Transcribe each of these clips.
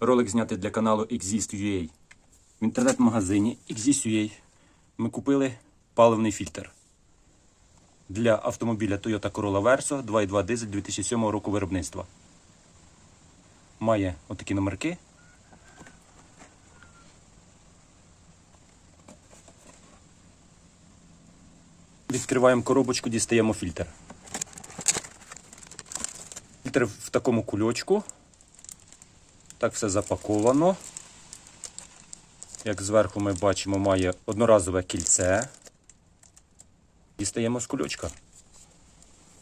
Ролик знятий для каналу Exist.ua. В інтернет-магазині Exist.ua ми купили паливний фільтр для автомобіля Toyota Corolla Verso 2.2 дизель 2007 року виробництва. Має отакі номерки. Відкриваємо коробочку, дістаємо фільтр. Фільтр в такому кульочку. Так все запаковано. Як зверху ми бачимо, має одноразове кільце. Дістаємо з кульочка.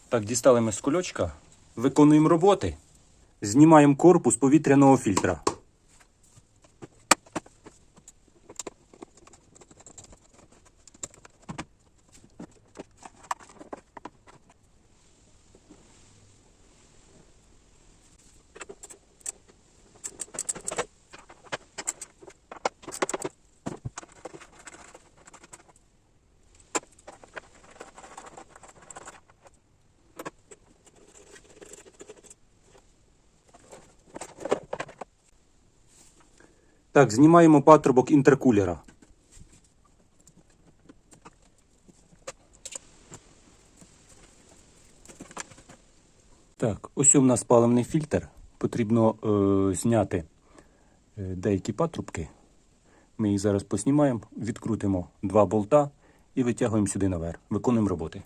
Так, дістали ми з кульочка. Виконуємо роботи. Знімаємо корпус повітряного фільтра. Так, знімаємо патрубок інтеркулера. Так, ось у нас паливний фільтр. Потрібно е, зняти е, деякі патрубки. Ми їх зараз поснімаємо, відкрутимо два болта і витягуємо сюди наверх. Виконуємо роботи.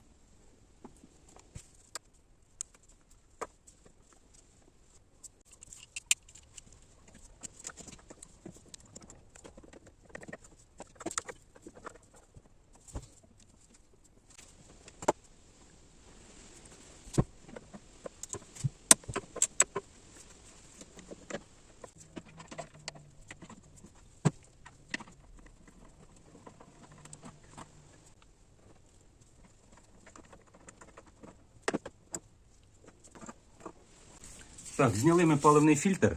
Так, зняли ми паливний фільтр,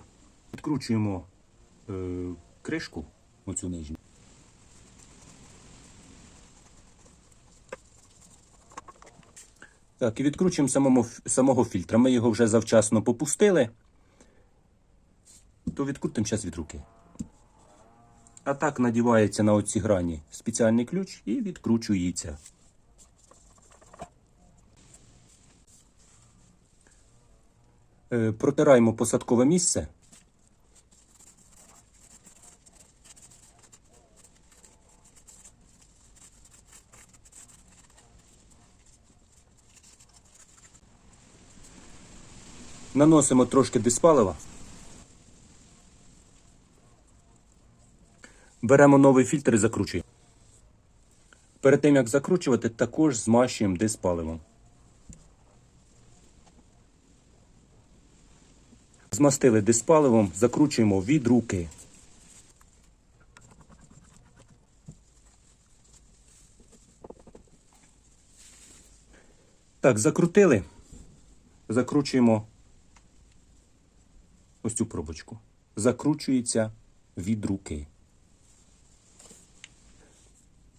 відкручуємо е, кришку, оцю нижню. Так, і відкручуємо самому, самого фільтра. Ми його вже завчасно попустили, то відкрутимо зараз від руки. А так надівається на оці грані спеціальний ключ і відкручується. Протираємо посадкове місце. Наносимо трошки диспалива. Беремо новий фільтр і закручуємо. Перед тим як закручувати, також змащуємо диспаливом. Змастили диспаливом, закручуємо від руки. Так, закрутили. Закручуємо ось цю пробочку. Закручується від руки.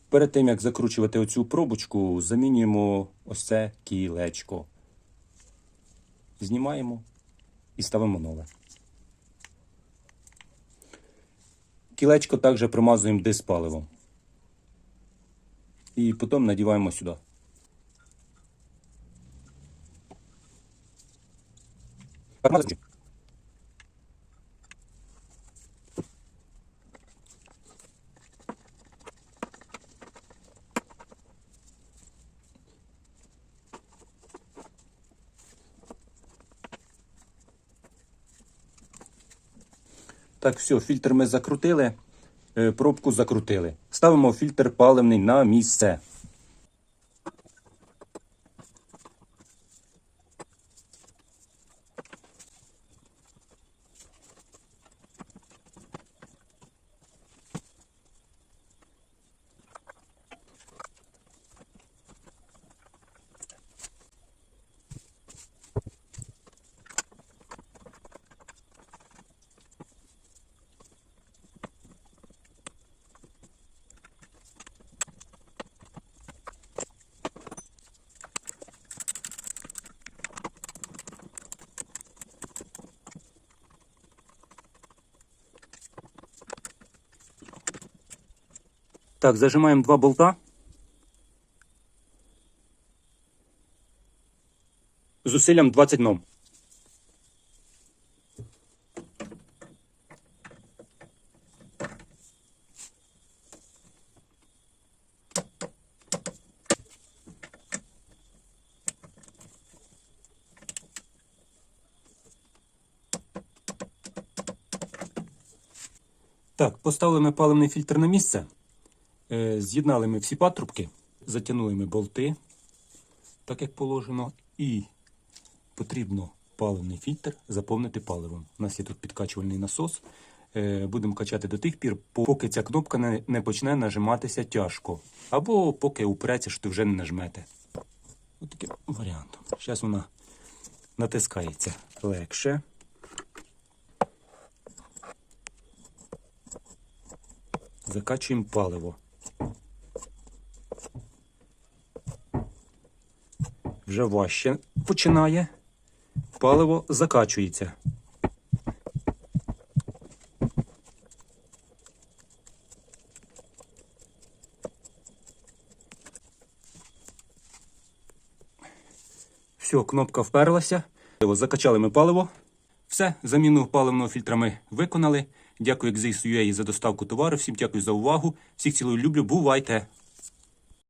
Перед тим, як закручувати оцю пробочку, замінюємо ось це кілечко. Знімаємо і ставимо нове. Кілечко також промазуємо диспаливом. І потім надіваємо сюди. Промазуємо. Так, все, фільтр ми закрутили, е, пробку закрутили. Ставимо фільтр паливний на місце. Так, зажимаємо два болта. З Зусиллям 20 ном. Так, поставили ми паливний фільтр на місце. Е, З'єднали ми всі патрубки, затягнули ми болти, так як положено, і потрібно паливний фільтр заповнити паливом. У нас є тут підкачувальний насос. Е, Будемо качати до тих пір, поки ця кнопка не, не почне нажиматися тяжко. Або поки упреться, що ти вже не нажмете. Ось такий варіант. Зараз вона натискається легше. Закачуємо паливо. Вже важче починає. Паливо закачується. Все, кнопка вперлася. Закачали ми паливо. Все, заміну паливного фільтра ми виконали. Дякую XZUA за доставку товару. Всім дякую за увагу. Всіх цілую люблю. Бувайте!